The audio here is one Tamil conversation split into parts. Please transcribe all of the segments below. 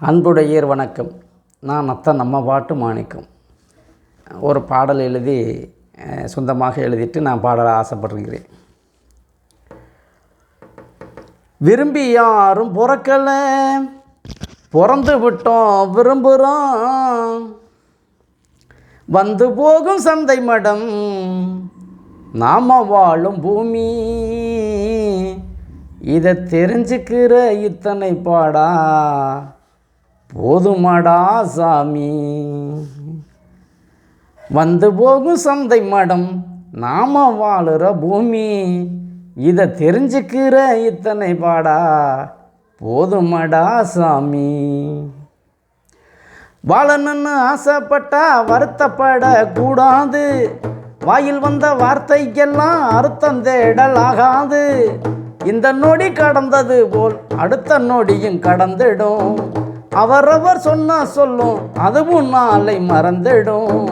அன்புடையர் வணக்கம் நான் அத்தன் நம்ம பாட்டு மாணிக்கம். ஒரு பாடல் எழுதி சொந்தமாக எழுதிட்டு நான் பாட ஆசைப்படுகிறேன். விரும்பி யாரும் பிறக்கலை. பிறந்து விட்டோம் விரும்புகிறோம் வந்து போகும் சந்தை மடம். நாம வாழும் பூமி. இதை தெரிஞ்சுக்கிற இத்தனை பாடா. போதுமாடா சாமி. வந்து போகும் சந்தை மடம் நாம வாழுற பூமி. இதை தெரிஞ்சுக்கிற இத்தனை பாடா போதுமடா சாமி. வாழணும்னு ஆசைப்பட்டா வருத்தப்படக்கூடாது. வாயில் வந்த வார்த்தைக்கெல்லாம் அர்த்தம் தேடல் ஆகாது இந்த நொடி கடந்தது போல் அடுத்த நொடியும் கடந்துடும். அவரவர் சொன்னா சொல்லும் அதுவும் நாளை மறந்துடும்.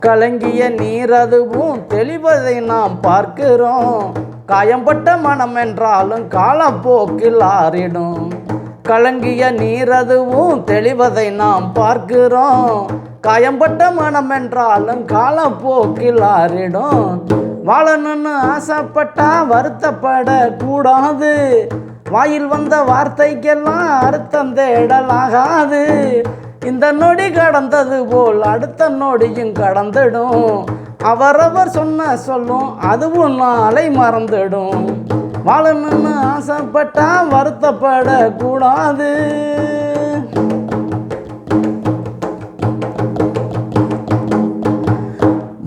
கலங்கிய நீர் அதுவும் தெளிவதை நாம் பார்க்கிறோம். காயம்பட்ட மனம் என்றாலும் காலப்போக்கில் ஆறிடும். கலங்கிய நீர் அதுவும் தெளிவதை நாம் பார்க்கிறோம். காயம்பட்ட மனம் என்றாலும் காலப்போக்கில் ஆறிடும். வாழணும்னு ஆசைப்பட்டா வருத்தப்படக்கூடாது. வாயில் வந்த வார்த்தைக்கெல்லாம் அர்த்தம் தேடலாகாது. இந்த நொடி கடந்தது போல் அடுத்த நொடியும் கடந்துடும். அவரவர் சொன்ன சொல்லும் அதுவும் நாளை மறந்துடும். வாழணும்னு ஆசைப்பட்டா வருத்தப்படக்கூடாது.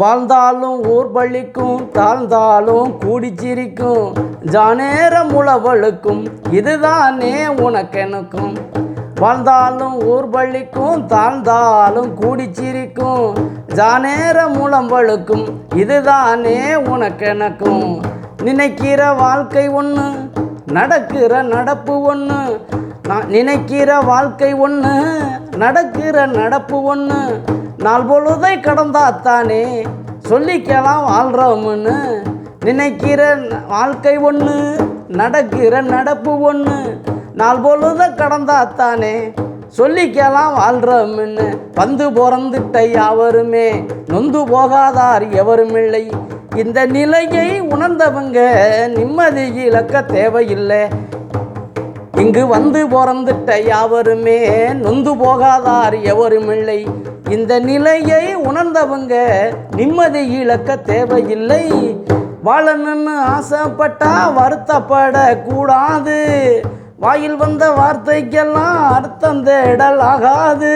வாழ்ந்தாலும் ஊர் பள்ளிக்கும் தாழ்ந்தாலும் கூடிச்சிரிக்கும் ஜானேரம் முழவழுக்கும் இதுதானே உனக்கெனக்கும். வாழ்ந்தாலும் ஊர் பள்ளிக்கும் தாழ்ந்தாலும் கூடிச்சிரிக்கும் ஜானேரம் வழுக்கும் இதுதானே உனக்கெனக்கும். நினைக்கிற வாழ்க்கை ஒன்று நடக்கிற நடப்பு ஒன்று நான் நினைக்கிற வாழ்க்கை ஒன்று நடக்கிற நடப்பு ஒன்று நாள் பொழுதை கடந்தாத்தானே சொல்லிக்கலாம் வாழ்கிறோம்னு நினைக்கிற வாழ்க்கை ஒன்று நடக்கிற நடப்பு ஒன்று நாள் பொழுதை கடந்தாத்தானே சொல்லிக்கலாம் வாழ்கிறோம்னு வந்து பிறந்துட்ட யாவருமே நொந்து போகாதார் எவருமில்லை. இந்த நிலையை உணர்ந்தவங்க நிம்மதி இழக்க தேவையில்லை. இங்கு வந்து பிறந்துட்ட யாவருமே நொந்து போகாதார் எவருமில்லை. இந்த நிலையை உணர்ந்தவங்க நிம்மதி இழக்க தேவையில்லை. வாழணும்னு ஆசைப்பட்டா வருத்தப்படக்கூடாது. வாயில் வந்த வார்த்தைக்கெல்லாம் அர்த்தம் தேடல் ஆகாது.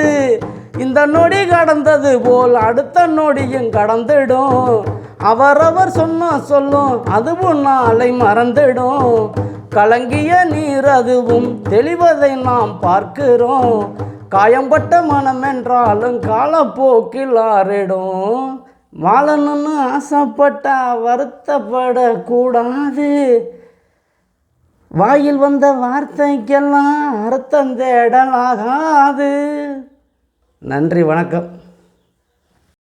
இந்த நொடி கடந்தது போல் அடுத்த நொடியும் கடந்துடும். அவரவர் சொன்னா சொல்லும் அதுவும் நாளை மறந்துடும். கலங்கிய நீர் அதுவும் தெளிவதை நாம் பார்க்கிறோம். காயம்பட்ட மனம் என்றாலும் காலப்போக்கில் ஆறிடும். வாழணும்னு ஆசைப்பட்டா வருத்தப்படக்கூடாது. வாயில் வந்த வார்த்தைக்கெல்லாம் அர்த்தம் தேடலாகாது. நன்றி வணக்கம்.